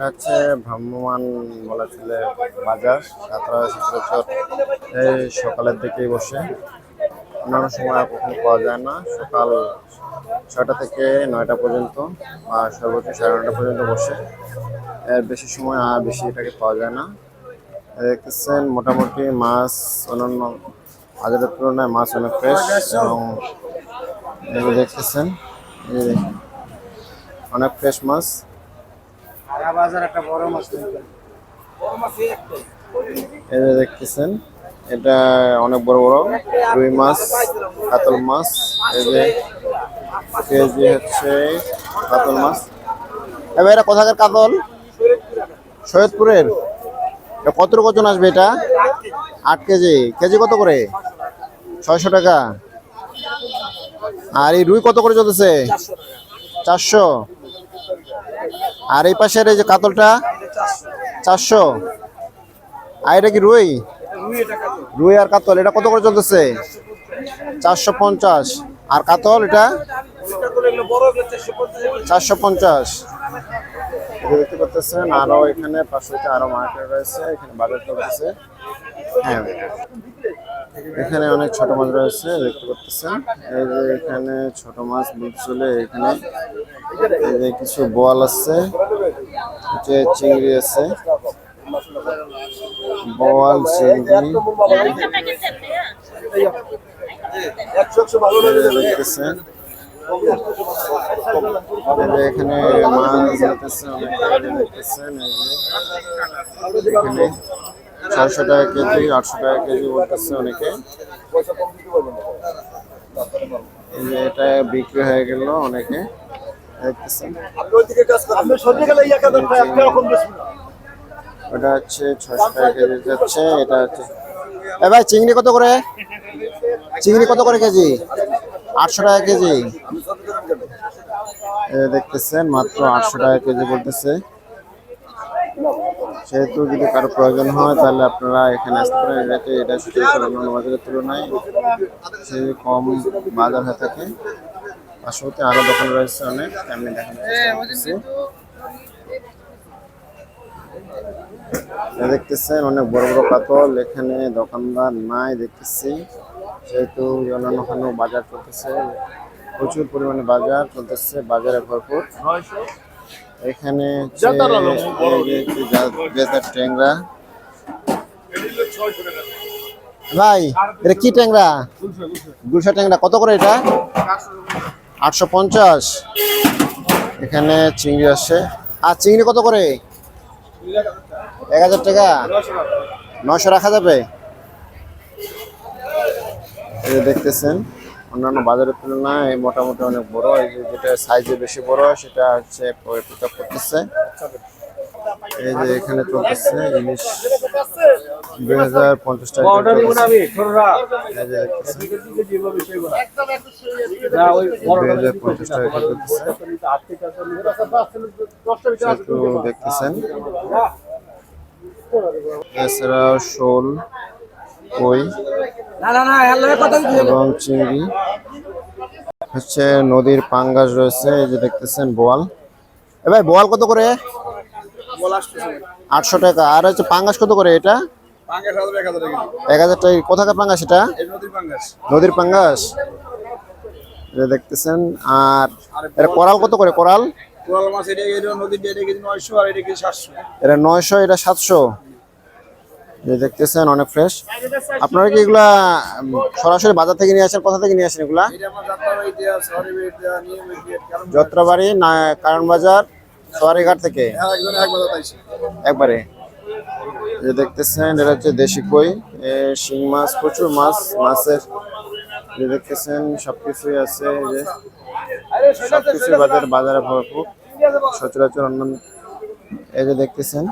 এটা হচ্ছে ভ্রাম্যমান বলা চলে বাজার সাতরা সচরাচর এই সকালের দিকেই বসে। অন্যান্য সময় কখনো পাওয়া যায় না। সকাল ছয়টা থেকে নয়টা পর্যন্ত বা সর্বোচ্চ সাড়ে নয়টা পর্যন্ত বসে। এর বেশি সময় আর বেশি এটাকে পাওয়া যায় না। দেখতেছেন মোটামুটি মাছ অন্যান্য বাজারের তুলনায় মাছ অনেক ফ্রেশ এবং দেখতেছেন অনেক ফ্রেশ মাছ। একটা বড় মাছ কিনতে দেখতেছেন এটা অনেক বড় বড় রুই মাছ কাতল মাছ এই যে কেজি হচ্ছে কাতল মাছ। এবার এটা কোথাকার কাতল? সৈয়দপুরের। কত কজন আসবে এটা? আট কেজি। কেজি কত করে? ছয়শো টাকা। আর এই রুই কত করে চলতেছে? চারশো। আর এই পাশের এই যে কাতলটা? চারশো। আর এটা কি রুই? রুই আর কাতল, এটা কত করে চলতেছে? চারশো পঞ্চাশ। আর কাতল, এটা? চারশো পঞ্চাশ। দেখতে আরও এখানে পাশে আরও মার্কেট রয়েছে, এখানে বাজার চলতেছে। হ্যাঁ এখানে অনেক ছোট মাছ রয়েছে, দেখতে পাচ্ছেন। এই যে এখানে ছোট মাছ চলে এখানে। এই যে কিছু বোয়াল আছে, যে চিংড়ি আছে। বোয়াল, চিংড়ি। দেখতেছেন। এখানে মাছ দেখতেছেন এখানে ছয়শো টাকা কেজি আটশো টাকা কেজি বলতেছে অনেকে। এটা বিক্রি হয়ে গেল অনেকে দেখতেছেন ওটা হচ্ছে ছয়শো টাকা কেজি যাচ্ছে এটা হচ্ছে এ ভাই চিংড়ি কত করে? চিংড়ি কত করে কেজি? আটশো টাকা কেজি। দেখতেছেন মাত্র আটশো টাকা কেজি বলতেছে। সেহেতু যদি কারও প্রয়োজন হয়, তাহলে আপনারা এখানে আসতে পারেন। এটাকে এটা শুধু অন্যান্য বাজারের তুলনায় সে কম বাজার হয়ে থাকে। পার্শ্ববর্তী আরও দোকান রয়েছে অনেক, আমি দেখানোর দেখতেছেন, অনেক বড় বড় কাতল এখানে দোকানদার নাই দেখতেছি। যেহেতু অন্যান্য ওখানে বাজার চলতেছে, প্রচুর পরিমাণে বাজার চলতেছে, বাজারে ভরপুর। এখানে ট্যাংরা। ভাই এটা কি ট্যাংরা? গুলশা ট্যাংরা। কত করে এটা? আটশো পঞ্চাশ। এখানে চিংড়ি আসে আর চিংড়ি কত করে? এক হাজার টাকা। নশো রাখা যাবে। দেখতেছেন। অন্যান্য বাজারের তুলনায় মোটামুটি অনেক বড় এই যে যেটা সাইজে বেশি বড় সেটা হচ্ছে পিক আপ করতেছে। এই যে এখানে চলতেছে ইলিশ দুই হাজার পঞ্চাশ টাকা দেখতেছেন। দেখতেছেন। শোল কই। এবং চিংড়ি। হচ্ছে নদীর পাঙ্গাস রয়েছে এই যে দেখতেছেন বোয়াল। এ ভাই বোয়াল কত করে? আটশো টাকা। আর হচ্ছে পাঙ্গাস কত করে এটা? এক হাজার টাকা। কোথাকার পাঙ্গাস এটা? নদীর পাঙ্গাস। এটা দেখতেছেন আর এটা কোরাল কত করে? কোরাল? এটা নয়শো এটা সাতশো। যে দেখতেছেন অনেক ফ্রেশ আপনারা কি এগুলা সরাসরি বাজার থেকে নিয়ে আসেন কোথা থেকে নিয়ে আসেন এগুলা? যাত্রাবাড়ি না কারণ বাজার সোয়ারিঘাট থেকে একবারে। যে দেখতেছেন এটা হচ্ছে দেশি কই। এ শিং মাছ প্রচুর মাছ মাছের যে দেখতেছেন সবকিছুই আছে যে। সবকিছু বাজার বাজারে ভরপুর। সচরাচর অন্যান্য এই যে দেখতেছেন।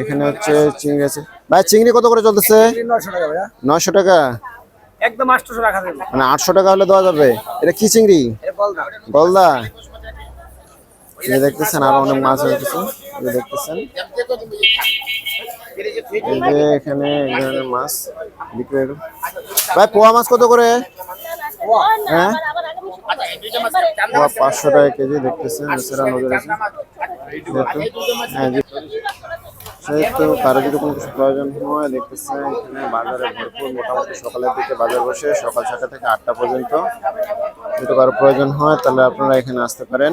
এখানে হচ্ছে চিংড়ি আছে। ভাই চিংড়ি কত করে চলতেছে? নয়শো টাকা একদম আটশোশো রাখা যাবে। মানে আটশো টাকা হলে দেওয়া যাবে। এটা কি চিংড়ি? গলদা দেখতেছেন আরও অনেক মাছ হয়েছে দেখতেছেন। এই যে এখানে এক ধরনের মাছ বিক্রি ভাই পোয়া মাছ কত করে? হ্যাঁ? পোয়া পাঁচশো টাকা কেজি দেখতেছেন। এছাড়া নজর আছে হ্যাঁ সেহেতু কারও যদি কোনো কিছু প্রয়োজন হয়, দেখতেছে এখানে বাজারে ভরপুর মোটামুটি সকালের দিকে বাজার বসে সকাল ছটা থেকে আটটা পর্যন্ত যদি কারও প্রয়োজন হয়, তাহলে আপনারা এখানে আসতে পারেন।